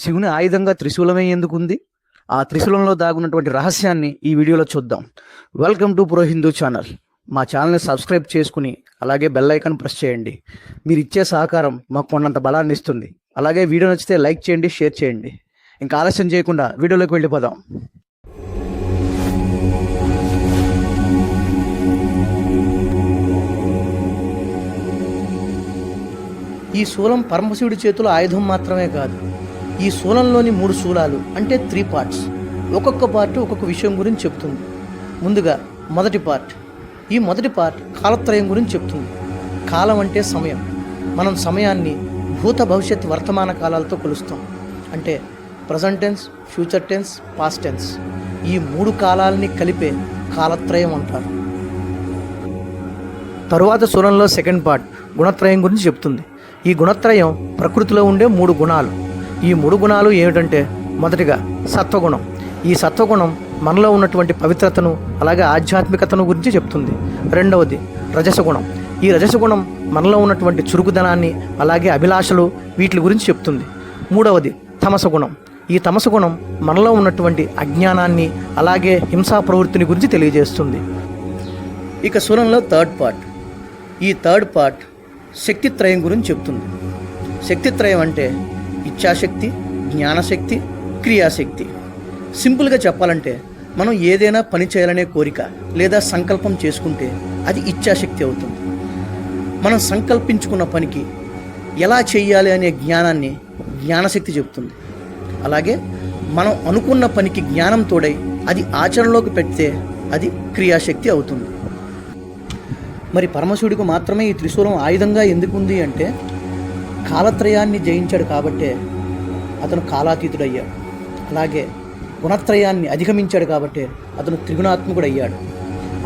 శివుని ఆయుధంగా త్రిశూలమే ఎందుకు ఉంది ఆ త్రిశూలంలో దాగున్నటువంటి రహస్యాన్ని ఈ వీడియోలో చూద్దాం. Welcome to pro Hindu channel మా ఛానల్ని సబ్స్క్రైబ్ చేసుకుని అలాగే బెల్ ఐకాన్ ప్రెస్ చేయండి. మీరు ఇచ్చే సహకారం మాకు కొన్నంత బలాన్ని ఇస్తుంది. అలాగే వీడియో నచ్చితే లైక్ చేయండి షేర్ చేయండి. ఇంకా ఆలస్యం చేయకుండా వీడియోలోకి వెళ్ళిపోదాం. ఈ శూలం పరమశివుడి చేతిలో ఆయుధం మాత్రమే కాదు. ఈ శూలంలోని మూడు శూలాలు అంటే త్రీ పార్ట్స్ ఒక్కొక్క పార్ట్ ఒక్కొక్క విషయం గురించి చెప్తుంది. ముందుగా మొదటి పార్ట్ ఈ మొదటి పార్ట్ కాలత్రయం గురించి చెప్తుంది. కాలం అంటే సమయం. మనం సమయాన్ని భూత భవిష్యత్ వర్తమాన కాలాలతో కొలుస్తాం. అంటే present tense future tense past tense ఈ మూడు కాలాలని కలిపే కాలత్రయం అంటారు. తరువాత సురంలో సెకండ్ పార్ట్ గుణత్రయం గురించి చెప్తుంది. ఈ గుణత్రయం ప్రకృతిలో ఉండే మూడు గుణాలు. ఈ మూడు గుణాలు ఏమిటంటే మొదటిగా సత్వగుణం. ఈ సత్వగుణం మనలో ఉన్నటువంటి పవిత్రతను అలాగే ఆధ్యాత్మికతను గురించి చెప్తుంది. రెండవది రజసగుణం. ఈ రజసగుణం మనలో ఉన్నటువంటి చురుకుదనాన్ని అలాగే అభిలాషలు వీటి గురించి చెప్తుంది. మూడవది తమసగుణం. ఈ తమసగుణం మనలో ఉన్నటువంటి అజ్ఞానాన్ని అలాగే హింసా ప్రవృత్తిని గురించి తెలియజేస్తుంది. ఇక సురంలో థర్డ్ పార్ట్. ఈ థర్డ్ పార్ట్ శక్తిత్రయం గురించి చెప్తుంది. శక్తిత్రయం అంటే ఇచ్ఛాశక్తి జ్ఞానశక్తి క్రియాశక్తి. సింపుల్గా చెప్పాలంటే మనం ఏదైనా పని చేయాలనే కోరిక లేదా సంకల్పం చేసుకుంటే అది ఇచ్ఛాశక్తి అవుతుంది. మనం సంకల్పించుకున్న పనికి ఎలా చేయాలి అనే జ్ఞానాన్ని జ్ఞానశక్తి చెబుతుంది. అలాగే మనం అనుకున్న పనికి జ్ఞానం తోడై అది ఆచరణలోకి పెడితే అది క్రియాశక్తి అవుతుంది. మరి పరమశివుడికి మాత్రమే ఈ త్రిశూలం ఆయుధంగా ఎందుకు ఉంది అంటే కాలత్రయాన్ని జయించాడు కాబట్టే అతను కాలాతీతుడయ్యాడు. అలాగే గుణత్రయాన్ని అధిగమించాడు కాబట్టే అతను త్రిగుణాత్మకుడు అయ్యాడు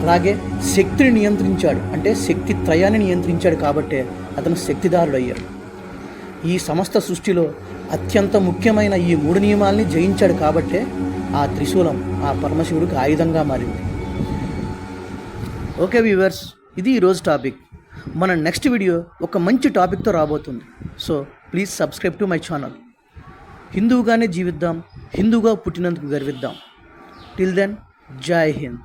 అలాగే శక్తిని నియంత్రించాడు. అంటే శక్తి త్రయాన్ని నియంత్రించాడు కాబట్టే అతను శక్తిదారుడు అయ్యాడు ఈ సమస్త సృష్టిలో అత్యంత ముఖ్యమైన ఈ మూడు నియమాల్ని జయించాడు కాబట్టే ఆ త్రిశూలం ఆ పరమశివుడికి ఆయుధంగా మారింది. ఓకే వ్యూవర్స్ ఇది ఈరోజు టాపిక్. మన నెక్స్ట్ వీడియో ఒక మంచి టాపిక్తో రాబోతుంది. So please subscribe to my channel హిందువుగానే జీవిద్దాం హిందూగా పుట్టినందుకు గర్విద్దాం. టిల్ దెన్ జై హింద్.